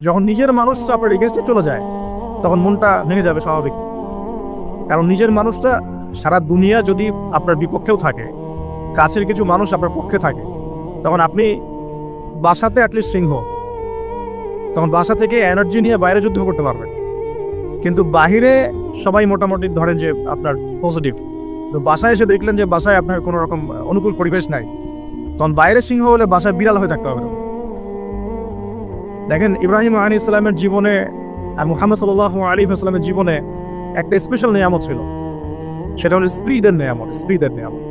যখন নিজের মানুষ আপনার এগেনস্টে চলে যায়, তখন মনটা ভেঙে যাবে স্বাভাবিক। কারণ নিজের মানুষটা সারা দুনিয়া যদি আপনার বিপক্ষেও থাকে, কাছের কিছু মানুষ আপনার পক্ষে থাকে, তখন আপনি বাসাতে অ্যাটলিস্ট সিংহ। তখন বাসা থেকে এনার্জি নিয়ে বাইরে যুদ্ধ করতে পারবেন। কিন্তু বাহিরে সবাই মোটামুটি ধরেন যে আপনার পজিটিভ তো বাসায় এসে দেখলেন যে বাসায় আপনার কোনো রকম অনুকূল পরিবেশ নাই। তখন বাইরে সিংহ হলে বাসায় বিড়াল হয়ে থাকতে হবে দেখেন ইব্রাহিম আলী ইসলামের জীবনে আর মুহাম্মদ সাল্লাহ আলী ইসলামের জীবনে একটা স্পেশাল নিয়ামত ছিল। সেটা হলো স্ত্রীদের নিয়ামত স্ত্রীদের নিয়ামত।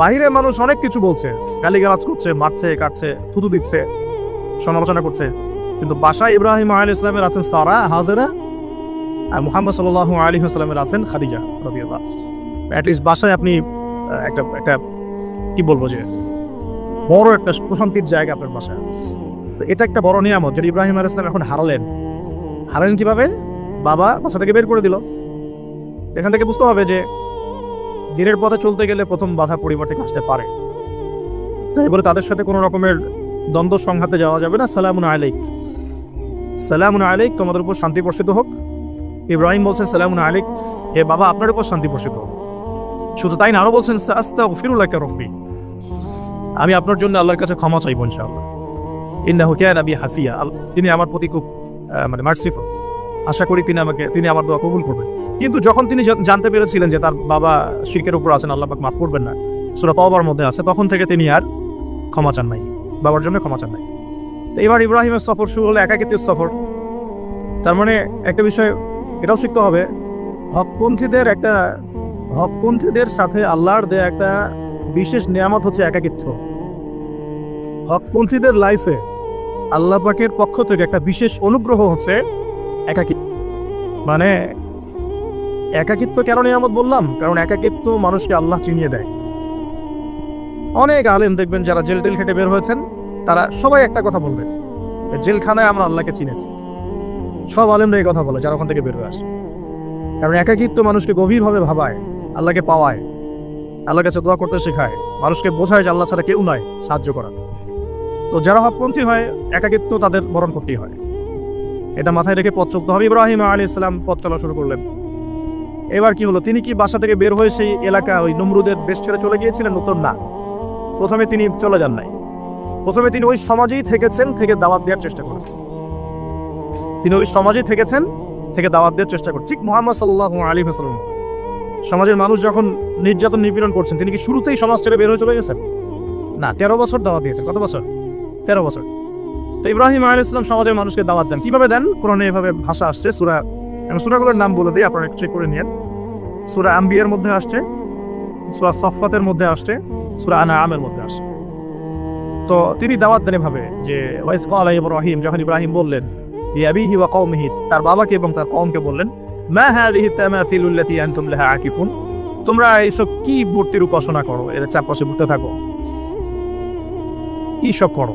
বাইরে মানুষ অনেক কিছু বলছে, গালিগালাজ করছে, মারছে, কাটছে, থুতু দিচ্ছে, সমালোচনা করছে। কিন্তু বাসায় ইব্রাহিম আলী ইসলামের আছেন সারা, হাজেরা আর মুহাম্মদ সাল্লাহ আলী আসলামের আছেন খাদিজা অ্যাটলিস্ট বাসায় আপনি একটা একটা, কি বলব যে, বড় একটা প্রশান্তির জায়গা আপনার বাসায় আছে। এটা একটা বড় নিয়ামত যেটা ইব্রাহিম আলী ইসলাম এখন হারালেন। হারালেন কীভাবে? বাবা থেকে বের করে দিল। এখান থেকে বুঝতে হবে যে দিনের পথে চলতে গেলে প্রথম বাধা পরিবার থেকে আসতে পারে। তাই বলে তাদের সাথে কোনো রকমের দ্বন্দ্ব সংঘাতে যাওয়া যাবে না। সালামুন আলাইক। সালামুন আলাইক, তোমাদের উপর শান্তি বর্ষিত হোক। ইব্রাহিম বলছেন, সালামুন আলাইক। হে বাবা, আপনার উপর শান্তি বর্ষিত হোক। শুধু তাই না, আরও বলছেন আস্তা ফিরুল্লাহ রব্বি। আমি আপনার জন্য আল্লাহর কাছে ক্ষমা চাইব ইনশাআল্লাহ। ইন্না হুকিয়ান হাফিয়া আল- তিনি আমার প্রতি খুব মানে মার্সিফুল আশা করি তিনি আমাকে, তিনি আমার দোয়া কবুল করবেন। কিন্তু যখন তিনি জানতে পেরেছিলেন যে তার বাবা শিরকের উপর আছেন, আল্লাহ মাফ করবেন না, সুরা তওবার মধ্যে আছে, তখন থেকে তিনি আর ক্ষমা চান নাই। বাবার জন্য ক্ষমা চান নাই। তো এবার ইব্রাহিমের সফর শুরু হলো একাকিত্বের সফর। তার মানে একটা বিষয়, এটাও শিখতে হবে, হকপন্থীদের একটা, হকপন্থীদের সাথে আল্লাহর দেয়া একটা বিশেষ নিয়ামত হচ্ছে একাকিত্ব। হকপন্থীদের লাইফে আল্লাহ পাকের পক্ষ থেকে একটা বিশেষ অনুগ্রহ হচ্ছে একাকিত্ব মানে একাকিত্ব কেন নিয়ামত বললাম? কারণ একাকিত্ব মানুষকে আল্লাহ চিনিয়ে দেয়। অনেক আলেম দেখবেন যারা জেল টেল খেটে বের হয়েছেন, তারা সবাই একটা কথা বলবেন জেলখানায় আমরা আল্লাহকে চিনেছি। সব আলেমরা এই কথা বলে, যারা ওখান থেকে বের হয়ে আসে। কারণ একাকিত্ব মানুষকে গভীরভাবে ভাবায়, আল্লাহকে পাওয়ায়, আল্লাহর কাছে দোয়া করতে শেখায়, মানুষকে বোঝায় যে আল্লাহ ছাড়া কেউ নয় সাহায্য করা তো যারা হকপন্থী হয়, একাকিত্ব তাদের বরণ করতেই হয়। এটা মাথায় রেখে পথ চলতে হবে। ইব্রাহিম আলী ইসলাম পথ চলা শুরু করলেন। এবার কি হলো? তিনি কি বাসা থেকে বের হয়ে সেই এলাকা ওই নমরুদের দেশ ছেড়ে চলে গিয়েছিলেন? নতুন না। প্রথমে তিনি চলে যান নাই। প্রথমে তিনি ওই সমাজেই থেকেছেন, থেকে দাওয়াত দেওয়ার চেষ্টা করেছেন। তিনি ওই সমাজেই থেকেছেন, থেকে দাওয়াত দেওয়ার চেষ্টা করছেন। ঠিক মোহাম্মদ সাল্লাহ আলী হাসালাম সমাজের মানুষ যখন নির্যাতন নিপীড়ন করছেন, তিনি কি শুরুতেই সমাজ ছেড়ে বের হয়ে চলে গেছেন? না, তেরো বছর দাওয়াত দিয়েছেন। কত বছর? তেরো বছর। তো ইব্রাহিম আলী ইসলাম সমাজের মানুষকে দাওয়াত দেন। কীভাবে দেন? কোরআনে এভাবে ভাষা আসছে, সুরা সুরাগুলোর নাম বলে দিই, আপনারা একটু করে নিন সুরা আম্বিয়ার মধ্যে আসছে, সুরা সফাতের মধ্যে আসছে, সুরা আনা আমের মধ্যে আসছে। তো তিনি দাওয়াত দেন এভাবে যে ওয়াইস কাল ইব্রাহিম যখন ইব্রাহিম বললেন ওয়া তার বাবাকে এবং তার কওমকে বললেন তোমরা এইসব কি মূর্তির উপাসনা করো? এর চারপাশে ঘুরতে থাকো। কি সব করো?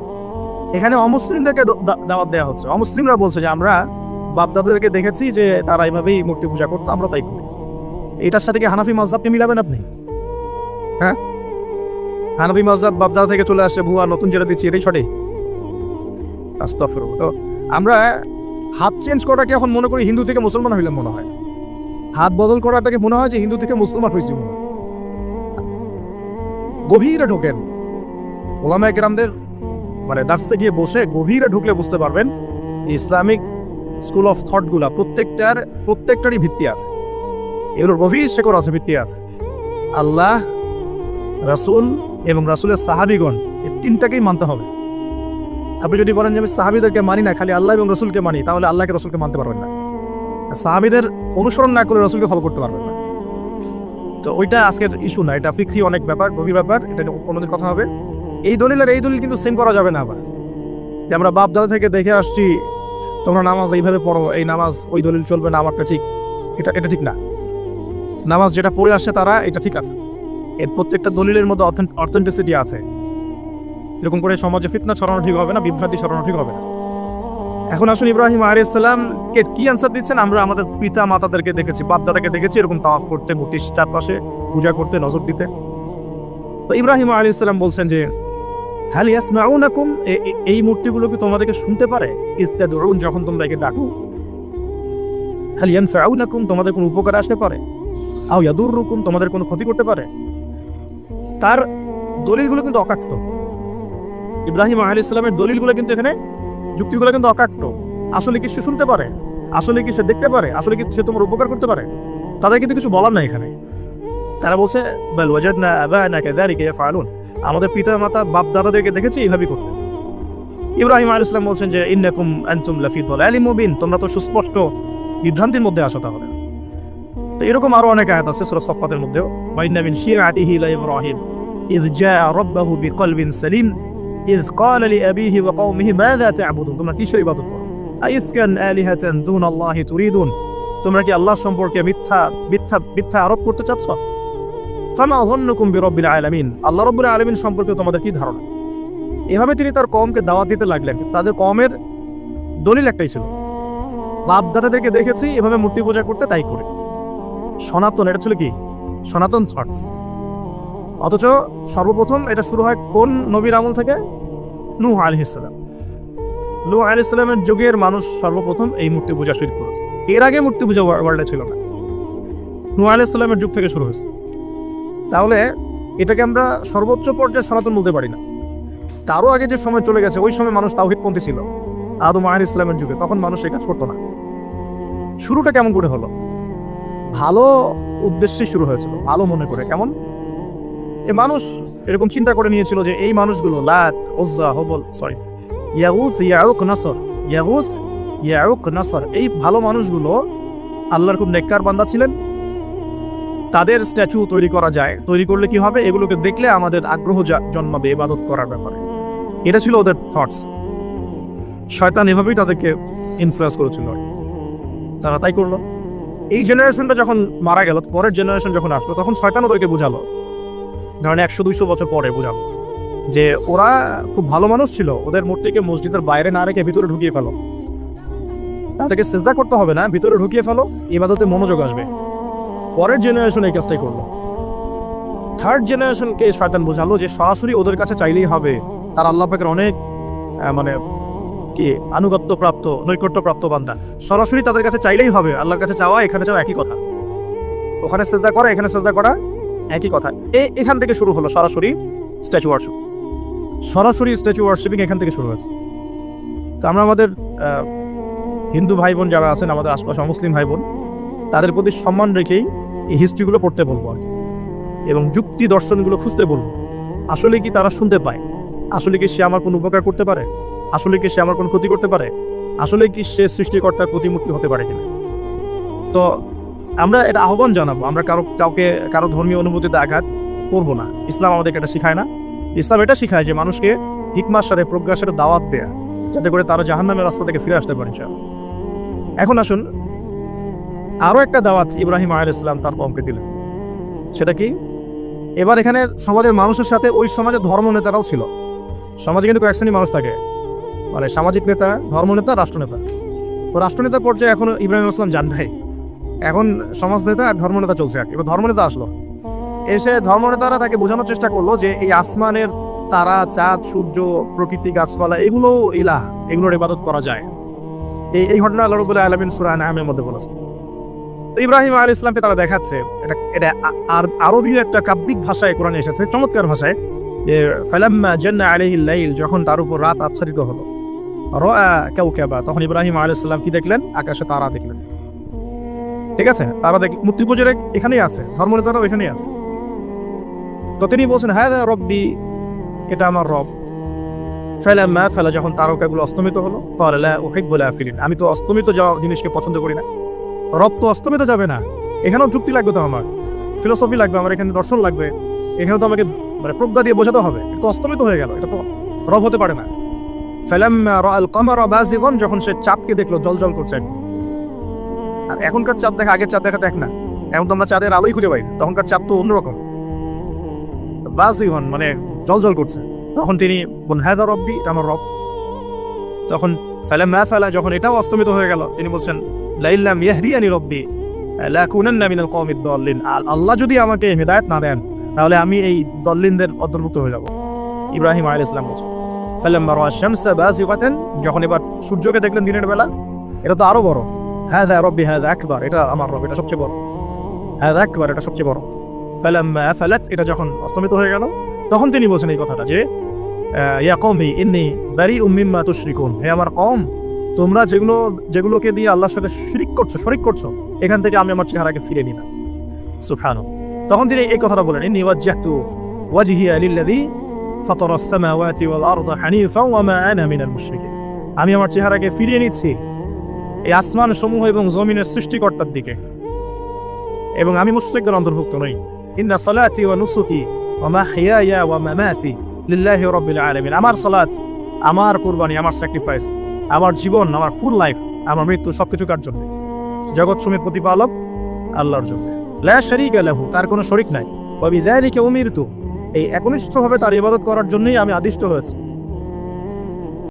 এখানে অমুসলিমদেরকে দাওয়াত দেওয়া হচ্ছে। অমুসলিমরা বলছে যে, আমরা বাপদাদাদেরকে দেখেছি যে তারা এইভাবেই মূর্তি পূজা করতো, আমরা তাই করি। এটার সাথে কি হানাফি মাজহাবকে মিলাবেন আপনি? হ্যাঁ? হানাফি মাজহাব বাপদাদা থেকে চলে আসছে, ভুয়া, নতুন যেটা দিচ্ছি, এটাই সঠিক? আস্তাগফিরুল্লাহ। তো আমরা হাত চেঞ্জ করাটাকে এখন মনে করি হিন্দু থেকে মুসলমান হইলে মনে হয়? হাত বদল করাটাকে মনে হয় যে হিন্দু থেকে মুসলমান হয়েছি মনে হয়? গভীরে ঢোকেন। ওলামায় গ্রামদের মানে দার্সে গিয়ে বসে গভীরে ঢুকলে বুঝতে পারবেন, ইসলামিক স্কুল অফ থটগুলা প্রত্যেকটার, প্রত্যেকটারই ভিত্তি আছে। এগুলোর গভীর শেকড় আছে, ভিত্তি আছে। আল্লাহ, রাসুল এবং রাসূলের সাহাবীগণ এই তিনটাকেই মানতে হবে। আপনি যদি বলেন যে আমি সাহাবিদেরকে মানি না, খালি আল্লাহ এবং রসুলকে মানি, তাহলে আল্লাহকে রসুলকে মানতে পারবেন না। সাহাবিদের অনুসরণ না করে রসুলকে ফলো করতে পারবেন না। তো ওইটা আজকের ইস্যু না, এটা ফিক্রি অনেক ব্যাপার, গভীর ব্যাপার, এটা অন্যদের কথা হবে। এই দলিল আর এই দলিল কিন্তু সেম করা যাবে না আবার। যে আমরা বাপ দাদা থেকে দেখে আসছি, তোমরা নামাজ এইভাবে পড়ো, এই নামাজ ওই দলিল চলবে না, আমারটা ঠিক। এটা এটা ঠিক না। নামাজ যেটা পড়ে আসে তারা, এটা ঠিক আছে। এর প্রত্যেকটা দলিলের মধ্যে অথেন্টিসিটি আছে। এরকম করে সমাজে ফিতনা ছড়ানো ঠিক হবে না, বিভ্রান্তি ছড়ানো ঠিক হবে না। এখন আসুন ইব্রাহিম আলাইসাল্লাম কে কি অ্যান্সার দিচ্ছেন? আমরা আমাদের পিতা মাতাদেরকে দেখেছি বাপ দাদাকে দেখেছি, এরকম তাওয়াফ করতে, মূর্তির চারপাশে পূজা করতে, নজর দিতে। তো ইব্রাহিম আলাইসাল্লাম বলছেন যে হ্যাল ইয়াসমাউনাকুম এই মূর্তিগুলো কি তোমাদেরকে শুনতে পারে? ইস্তাদউন, যখন তোমরা একে ডাকো। হ্যাল ইয়ানফাউনাকুম তোমাদের কোনো উপকার আসতে পারে। আও ইয়াদুররুকুম তোমাদের কোনো ক্ষতি করতে পারে। তার দলিলগুলো কিন্তু অকাট্য। ইব্রাহিম আলাইহিস সালামের দলিলগুলো কিন্তু এখানে, যুক্তিগুলো কিন্তু অকাট্য। আসলে কি সে শুনতে পারে? আসলে কি সে দেখতে পারে? আসলে কি সে তোমার উপকার করতে পারে? তাদের কিন্তু কিছু বলার নাই এখানে। তারা বলছে না বাল ওয়াজাদনা আবানা কাযালিকা ইয়াফআলুন। আমাদের পিতা মাতা বাপ দাদাদেরকে দেখেছি এইভাবেই করতে ইব্রাহিম আলাইহিস সালাম বলছেন যে ইন্নাকুম আনতুম লাফি দালালিম মুবিন তোমরা তো সুস্পষ্ট বিভ্রান্তির মধ্যে আসো তাহলে তো এরকম আরো অনেক আয়াত আছে সূরা সফাতের মধ্যেও ওয়াইন্না মিন শিরাতিহি লা ইব্রাহিম إذ جاء ربه بقلب سليم إذ قال لأبيه وقومه ماذا تعبدون তোমরা কিসের ইবাদত করো আইসকান আলিহাতান দুন আল্লাহ তুরিদুন তোমরা কি আল্লাহ সম্পর্কে মিথ্যা মিথ্যা মিথ্যা আরোপ করতে চাচ্ছ ফামা যন্নুকুম বিরব্বিল আলামিন। আল্লাহ রাব্বুল আলামিন সম্পর্কে তোমাদের কি ধারণা? এভাবে তিনি তার কমকে দাওয়াত দিতে লাগলেন। তাদের কমের দলিল একটাই ছিল। বাপ দাদাদেরকে দেখেছি, এভাবে মূর্তি পূজা করতে তাই করে। সনাতন, এটা ছিল কি? সনাতন থটস অথচ সর্বপ্রথম এটা শুরু হয় কোন নবীর আমল থেকে? নূহ আলহিসাল্লাম নূহ আলহিসাল্লামের যুগের মানুষ সর্বপ্রথম এই মূর্তি পূজা শুরু করেছে। এর আগে মূর্তি পূজা ওয়ার্ল্ডে ছিল না। নূহ আলহিসাল্লামের যুগ থেকে শুরু হয়েছে। তাহলে এটাকে আমরা সর্বোচ্চ পর্যায়ে সনাতন বলতে পারি না। তারও আগে যে সময় চলে গেছে, ওই সময় মানুষ তাওহিদপন্থী ছিল। আদম আহ ইসলামের যুগে। তখন মানুষ এই কাজ করতো না। শুরুটা কেমন করে হলো? ভালো উদ্দেশ্যে শুরু হয়েছিল, ভালো মনে করে। কেমন? এ মানুষ এরকম চিন্তা করে নিয়েছিল যে এই মানুষগুলো, লাত ওজ্জা হবল সরি ইয়াগুস ইয়াউক নাসর ইয়াগুস ইয়াউক নাসর, এই ভালো মানুষগুলো আল্লাহর খুব নেককার বান্দা ছিলেন। তাদের স্ট্যাচু তৈরি করা যায়। তৈরি করলে কি হবে? এগুলোকে দেখলে আমাদের আগ্রহ জন্মাবে, ইবাদত করার ব্যাপারে। এটা ছিল ওদের থটস শয়তান এভাবেই তাদেরকে ইনফ্লুয়েন্স করেছিল। তারা তাই করল। এই জেনারেশনটা যখন মারা গেল, পরের জেনারেশন যখন আসলো, তখন শয়তান ওদেরকে বুঝালো। ধরেন একশো দুইশো বছর পরে বুঝাবো। যে ওরা খুব ভালো মানুষ ছিল, ওদের মূর্তিকে মসজিদের বাইরে না রেখে ভিতরে ঢুকিয়ে ফেলো। তাদেরকে চেষ্টা করতে হবে না, ভিতরে ঢুকিয়ে ফেলো, ইবাদতে মনোযোগ আসবে। পরের জেনারেশন এই কাজটাই করল। থার্ড জেনারেশনকে শয়তান বোঝালো যে সরাসরি ওদের কাছে চাইলেই হবে। তার আল্লাহ পাকের অনেক মানে কি আনুগত্য প্রাপ্ত নৈকট্য প্রাপ্ত বান্দা। সরাসরি তাদের কাছে চাইলেই হবে। আল্লাহর কাছে চাওয়া, এখানে চাওয়া একই কথা। ওখানে চেষ্টা করা, এখানে চেষ্টা করা একই কথা। এই এখান থেকে শুরু হলো সরাসরি স্ট্যাচু ওয়ার্শিপ সরাসরি স্ট্যাচু ওয়ার্শিপিং এখান থেকে শুরু হয়েছে। তো আমরা আমাদের হিন্দু ভাই বোন যারা আছেন, আমাদের আশপাশে মুসলিম ভাই বোন তাদের প্রতি সম্মান রেখেই এই হিস্ট্রিগুলো পড়তে বলব আর এবং যুক্তি দর্শনগুলো খুঁজতে বলব। আসলে কি তারা শুনতে পায়? আসলে কি সে আমার কোনো উপকার করতে পারে? আসলে কি সে আমার কোনো ক্ষতি করতে পারে? আসলে কি সে সৃষ্টিকর্তার প্রতিমূর্তি হতে পারে কিনা? তো আমরা এটা আহ্বান জানাব। আমরা কারও, কাউকে, কারও ধর্মীয় অনুভূতিতে আঘাত করব না। ইসলাম আমাদেরকে এটা শেখায় না। ইসলাম এটা শেখায় যে মানুষকে হিকমার সাথে, প্রজ্ঞার সাথে দাওয়াত দেয়া, যাতে করে তারা জাহান্নামের রাস্তা থেকে ফিরে আসতে পারে এখন আসুন আরও একটা দাওয়াত ইব্রাহিম আয়াল ইসলাম তার কমকে দিলেন। সেটা কি? এবার এখানে সমাজের মানুষের সাথে ওই সমাজের ধর্ম নেতারাও ছিল। সমাজে কিন্তু কয়েক শ্রেণি মানুষ থাকে। মানে সামাজিক নেতা ধর্মনেতা রাষ্ট্রনেতা তো রাষ্ট্রনেতার পর্যায়ে এখন ইব্রাহিম আসলাম জান নাই। এখন সমাজ নেতা আর ধর্মনেতা চলছে আর। এবার ধর্মনেতা আসলো। এসে ধর্মনেতারা তাকে বোঝানোর চেষ্টা করল যে এই আসমানের তারা, চাঁদ, সূর্য, প্রকৃতি, গাছপালা এগুলো ইলাহ, এগুলোর ইবাদত করা যায়। এই এই ঘটনা আল্লাহ রবুল্লাহ আলমিন সুরাহ নামের মধ্যে বলেছে ইব্রাহিম আল ইসলামকে তারা দেখাচ্ছে। এটা এটা আ- আর আরবি একটা কাব্যিক ভাষায় কোরআনে এসেছে, চমৎকার ভাষায়। যে, ফালাম্মা জান্না যখন তার উপর রাত আচ্ছাদিত হলো। কাউকাবা, তখন ইব্রাহিম আলাইহিস সালাম কি দেখলেন? আকাশে তারা দেখলেন। ঠিক আছে? তারা দেখ, মূর্তি পুজোর এখানেই আছে ধর্মনেতারাও এখানেই আছে। তো তিনি বলছেন হ্যাঁ রব্বি, এটা আমার রব। ফেলাম্মা, ফেলা যখন তারকাগুলো অস্তমিত হলো ফলা ওহিব্বুল আফিলিন। আমি তো অস্তমিত যাওয়া জিনিসকে পছন্দ করি না। রব তো অস্তমিত যাবে না। এখানেও যুক্তি লাগবে তো আমার। ফিলোসফি লাগবে, আমার এখানে দর্শন লাগবে। এখানে তো আমাকে মানে প্রজ্ঞা দিয়ে বোঝাতে হবে। এটা তো অস্তমিত হয়ে গেল, এটা তো রব হতে পারে না। ফালাম্মা রাআল কামারা বাযিগান যখন সে চাঁদকে দেখল, জলজল করছে আর এখনকার চাঁদ দেখা, আগের চাঁদ দেখা দেখ না। এখন তো আমরা চাঁদের আলোই খুঁজে পাই তখনকার চাঁদ তো অন্যরকম। বাযিগান মানে জলজল করছে। তখন তিনি বলেন হ্যাঁ রব্বি আমার রব। তখন ফালাম্মা ফালা, যখন এটাও অস্তমিত হয়ে গেল, তিনি বলছেন লাইল্লাম ইয়াহদিয়ানি রব্বি লাকুনান্না মিনাল কওমিদ দাল্লিন আল- আল্লাহ যদি আমাকে হেদায়েত না দেন, তাহলে আমি এই দল্লিনদের অন্তর্ভুক্ত হয়ে যাব। ইব্রাহিম আলাইহিস সালাম বলছেন, ফালাম্মা রাআ শামসা বাযিগাতান যখন এবার সূর্যকে দেখলেন দিনের বেলা, এটা তো আরও বড়। হাদা রব্বি হাদা আকবার এটা আমার রব, এটা সবচেয়ে বড়। হাদা আকবার এটা সবচেয়ে বড়। ফালাম্মা আফালাত এটা যখন অস্তমিত হয়ে গেল, তখন তিনি বলছেন এই কথাটা যে ইয়া কওমি, ইন্নী বারিউম মিম্মা তুশরিকুন হে আমার কওম তোমরা যেগুলো, যেগুলোকে দিয়ে আল্লাহর সাথে শিরিক করছ, শরিক করছ, এখান থেকে আমি আমার চেহারাকে ফিরে নিলাম। সুবহানাহু তখন তিনি এই কথাটা বলেন, ইন্নী ওয়াজ্জাহতু ওয়াজহিয়া লিল্লাযী ফাতারা আস-সামাওয়াতি ওয়াল আরদা হানিফা ওয়া মা আনা মিনাল মুশরিকিন। আমি আমার চেহারাকে ফিরিয়ে নিচ্ছি এই আসমান সমূহ এবং জমিনের সৃষ্টিকর্তার দিকে। এবং আমি মুশরিকদের অন্তর্ভুক্ত নই। ইন্না সালাতি ওয়া নুসুকি ওয়া মাহইয়ায়া ওয়া মামাতি লিল্লাহি রাব্বিল আলামিন। আমার সালাত আমার কুরবানি, আমার স্যাক্রিফাইস আমার জীবন, আমার ফুল লাইফ আমার মৃত্যু সবকিছু কার জন্য? জগৎ সুমের প্রতিপালক আল্লাহর জন্য। লা শারীকা তার কোনো শরিক নাই। ওয়া বিযালিকা উমিরতু, এই একনিষ্ঠভাবে তার ইবাদত করার জন্যই আমি আদিষ্ট হয়েছি।